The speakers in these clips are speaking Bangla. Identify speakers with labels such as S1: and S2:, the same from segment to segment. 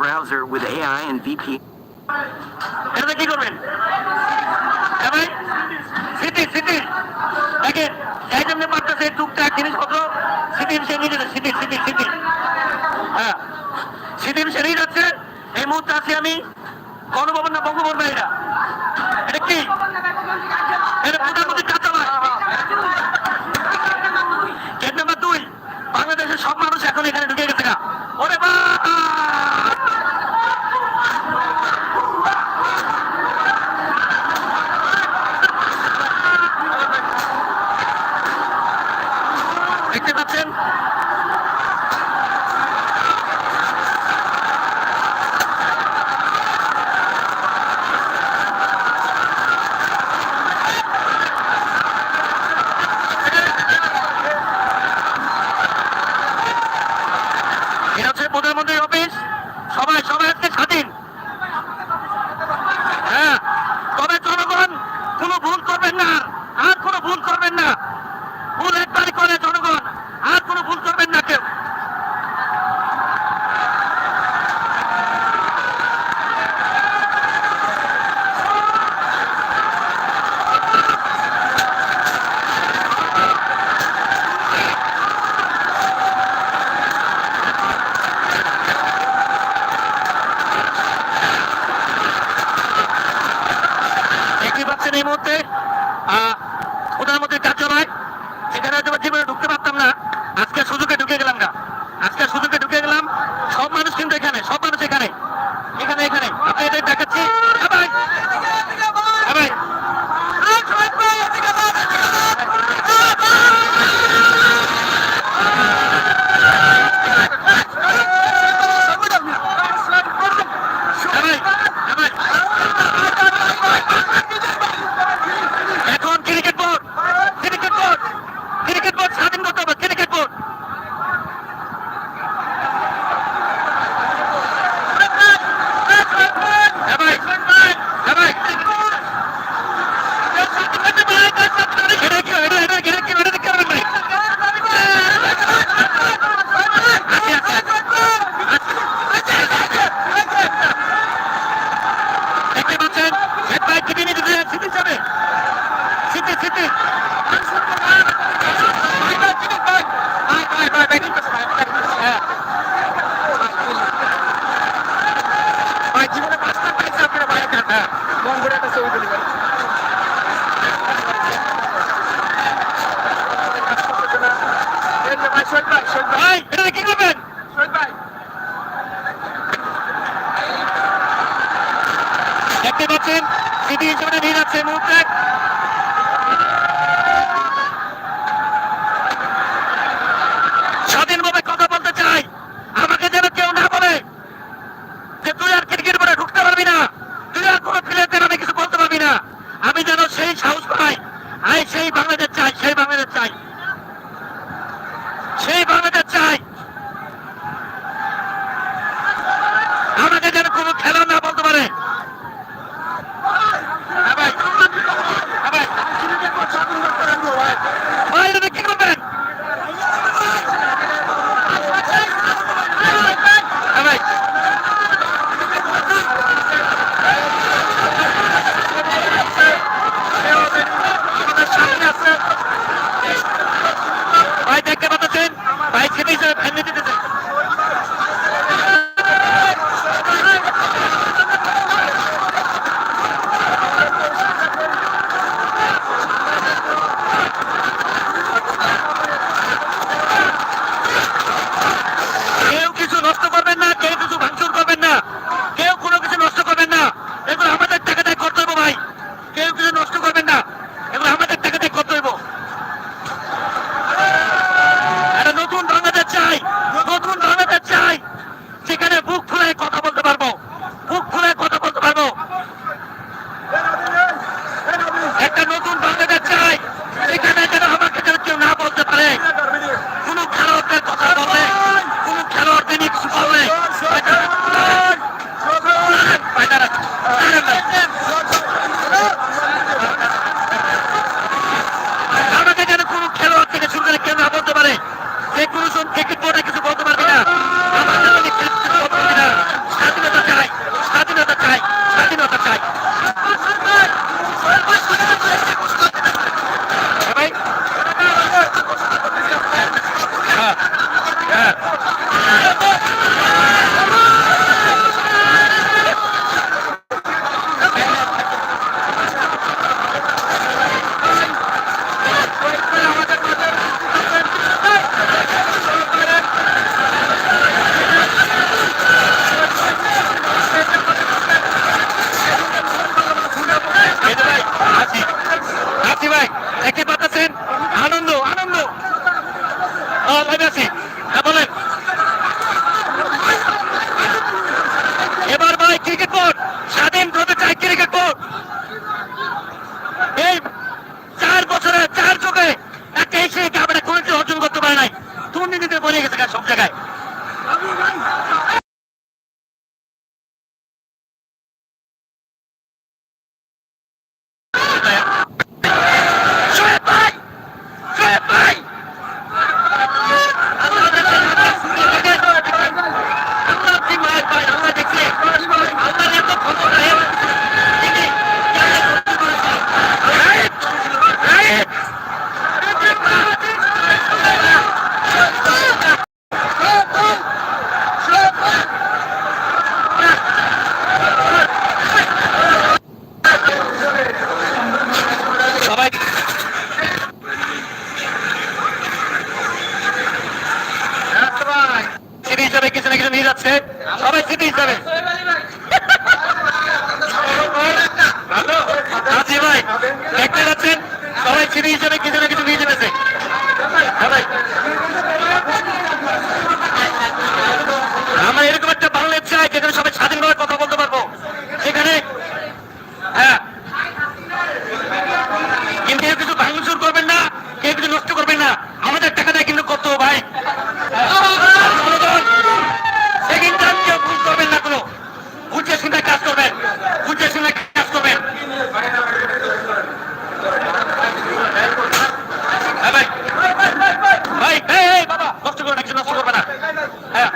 S1: browser with AI and VP.
S2: জন্য জিনিসপত্র সিটি সিটি সিটি হ্যাঁ সে নিয়ে যাচ্ছে। এই মুহূর্তে আমি না এটা। এটা সব মানুষ এখন এখানে ঢুকে গেছে না ওরে বা মন করে
S3: একটা ছবি তুলি
S2: দেখতে পাচ্ছেন স্মৃতি হিসেবে নিয়ে যাচ্ছে মুহূর্তে। করবেন একজন নষ্ট করবে না। হ্যাঁ।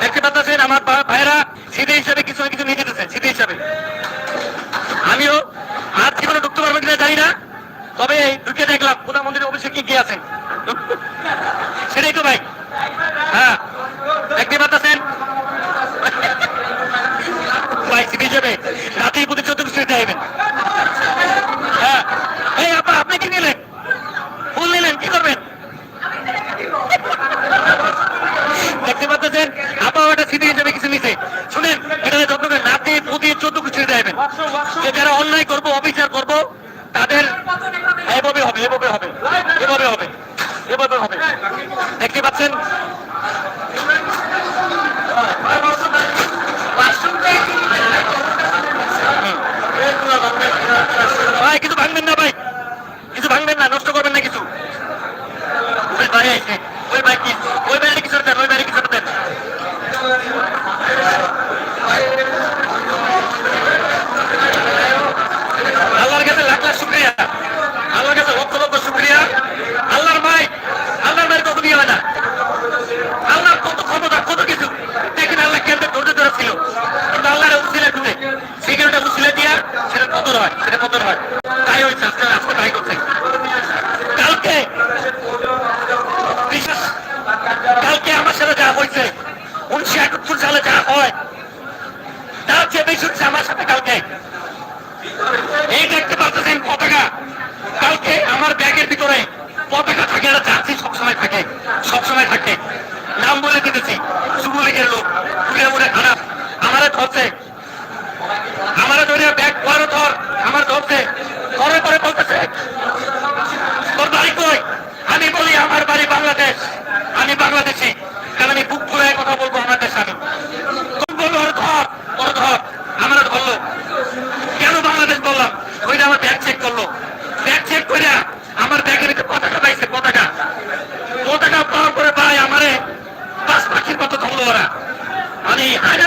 S2: দেখতে পাচ্ছেন আমার ভাঙবেন না ভাই। কিছু ভাঙবেন না নষ্ট করবেন না কিছু। ভাই আইসে কত হয়? এটা কত হয়? তাই হয়েছে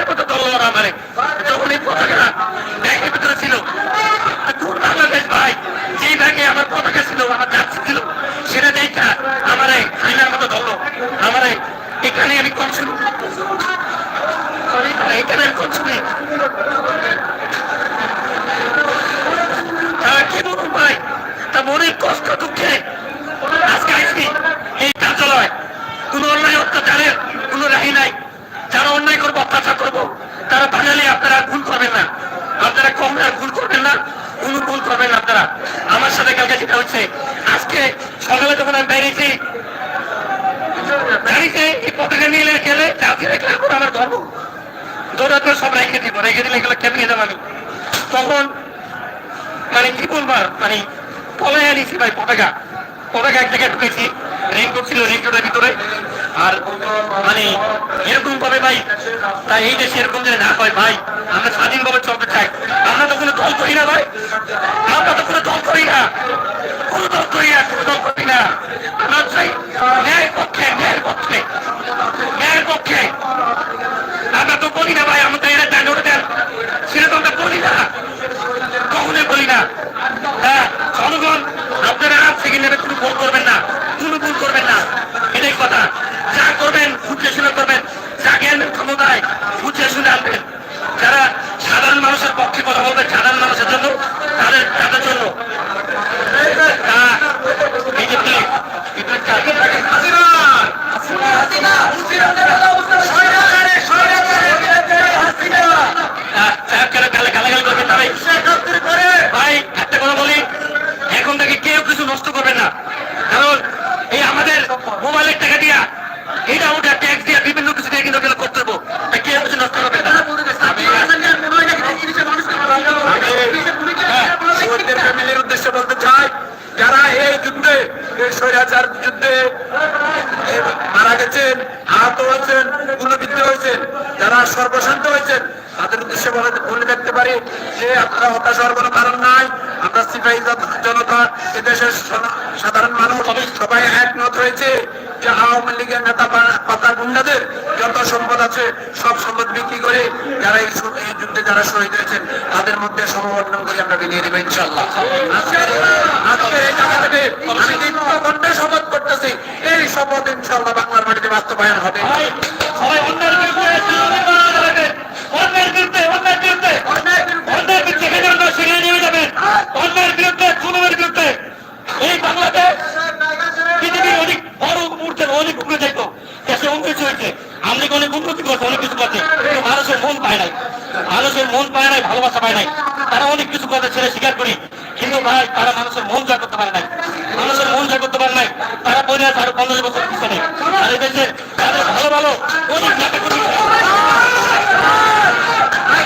S2: কথা আমারে তখন এই পতাকাটা ব্যাগের ভিতরে ছিল কোন বাংলাদেশ ভাই, যেই ব্যাগে তা মনের কষ্ট প্রথমবার মানে পলাই আনিছি ভাই পতাকা। পতাকা এক জায়গায় ঢুকেছি রেনকোট ছিল রেনকোটের ভিতরে। আর মানে এরকম ভাবে ভাই তাই এই দেশে এরকম যেন না হয়, ভাই, আমরা স্বাধীন স্বাধীনভাবে চলতে চাই। আমরা তো কোনো দল করি না ভাই। আমরা তো কোনো দল করি না। কোনো দল করি না, কোনো দল করি না। আমরা চাই ন্যায়ের পক্ষে ন্যায়ের পক্ষে ন্যায়ের পক্ষে। আমরা তো করি না ভাই, আমাদের সেটা তো আমরা বলি না? কখনোই বলি না। হ্যাঁ জনগণ, আপনারা সেকেন্ড লেভেল কোনো ভোট করবেন না। নষ্ট করবে না। কারণ এই আমাদের মোবাইলের টাকা দিয়া এটা ওটা ট্যাক্স দিয়া বিভিন্ন কিছু দিয়ে কিন্তু করতে হব কেউ কিছু নষ্ট করবে? না
S3: ফ্যামিলির উদ্দেশ্যে বলতে চাই যারা এই যুদ্ধে স্বৈরাচার যুদ্ধে মারা গেছেন আহত হয়েছেন গুণবিদ্ধ হয়েছেন যারা সর্বশান্ত হয়েছেন তাদের উদ্দেশ্যে বলে দেখতে পারি যে আপনারা হতাশ হওয়ার কোনো কারণ নাই। আমরা সিপাহী জনতা এদেশের সাধারণ মানুষ সবাই একমত হয়েছে যে আওয়ামী লীগের নেতা পাতা গুন্ডাদের যত সম্পদ আছে সব সম্পদ বিক্রি করে যারা এই যুদ্ধে যারা শহীদ হয়েছেন তাদের মধ্যে সমবর্ধন করে আমরা বিলিয়ে দেবো ইনশাল্লাহ এই থেকে আমি শপথ করতেছি এই শপথ ইনশাল্লাহ বাংলার মাটিতে বাস্তবায়ন হবে।
S2: সবাই অন্যের বিরুদ্ধে অন্যের বিরুদ্ধে। অন্যের বিরুদ্ধে সেখানে অন্য সেখানে নিয়ে যাবেন অন্যের বিরুদ্ধে জুলুমের বিরুদ্ধে এই বাংলাদেশ পৃথিবীর অনেক বড় মুহূর্তের অনেক উপরে যাইত দেশে উন্নতি হয়েছে আমরা অনেক উন্নতি করছে অনেক কিছু করছে কিন্তু মানুষের মন পায় নাই মানুষের মন পায় নাই ভালোবাসা পায় নাই। তারা অনেক কিছু কথা ছেড়ে স্বীকার করি। কিন্তু ভাই, তারা মানুষের মন জয় করতে পারে নাই। মানুষের মন জয় করতে পারে নাই। তারা পরে আছে আরও পঞ্চাশ বছর পিছনে। আর এই দেশে